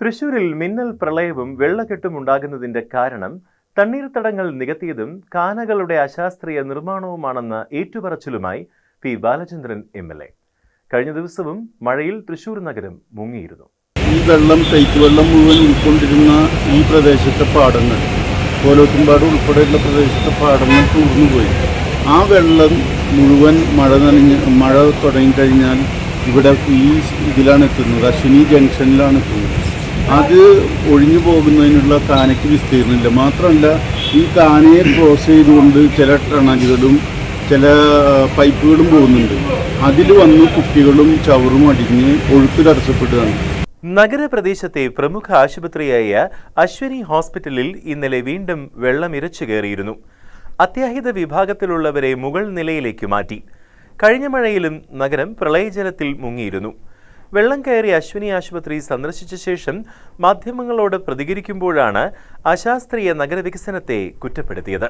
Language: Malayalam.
തൃശൂരിൽ മിന്നൽ പ്രളയവും വെള്ളക്കെട്ടും ഉണ്ടാകുന്നതിന്റെ കാരണം തണ്ണീർത്തടങ്ങൾ നികത്തിയതും കാനകളുടെ അശാസ്ത്രീയ നിർമ്മാണവുമാണെന്ന ഏറ്റുപറച്ചിലുമായി P Balachandran M L A. കഴിഞ്ഞ ദിവസവും മഴയിൽ തൃശൂർ നഗരം മുങ്ങിയിരുന്നു. ഈ വെള്ളം ശൈത്യ വെള്ളം മുഴുവൻ ഉൾക്കൊണ്ടിരുന്ന ഈ പ്രദേശത്തെ പാടങ്ങൾ കോലോത്തുംപാട് ഉൾപ്പെടെയുള്ള പ്രദേശത്തെ പാടങ്ങൾ തൂർന്നുപോയി ആ വെള്ളം മുഴുവൻ മഴ നനഞ്ഞ് മഴ തുടങ്ങിക്കഴിഞ്ഞാൽ ഇവിടെ ഈ ഇതിലാണ് എത്തുന്നത് അശ്വിനി ജംഗ്ഷനിലാണ് എത്തുന്നത്. അത് ഒഴിഞ്ഞു പോകുന്നതിനുള്ള കാനയ്ക്ക് വിസ്തീർണമില്ല. മാത്രമല്ല ഈ കാനയെ ക്രോസ് ചെയ്തുകൊണ്ട് ചില ടണലുകളും ചില പൈപ്പുകളും പോകുന്നുണ്ട്. അതിൽ വന്ന് കുട്ടികളും ചവറും അടിഞ്ഞ് ഒഴുക്ക് തടസ്സപ്പെടുകയാണ്. നഗരപ്രദേശത്തെ പ്രമുഖ ആശുപത്രിയായ അശ്വിനി ഹോസ്പിറ്റലിൽ ഇന്നലെ വീണ്ടും വെള്ളം ഇരച്ചു കയറിയിരുന്നു. അത്യാഹിത വിഭാഗത്തിലുള്ളവരെ മുകൾ നിലയിലേക്ക് മാറ്റി. കഴിഞ്ഞ മഴയിലും നഗരം പ്രളയജലത്തിൽ മുങ്ങിയിരുന്നു. വെള്ളം കയറി അശ്വിനി ആശുപത്രി സന്ദർശിച്ച ശേഷം മാധ്യമങ്ങളോട് പ്രതികരിക്കുമ്പോഴാണ് അശാസ്ത്രീയ നഗരവികസനത്തെ കുറ്റപ്പെടുത്തിയത്.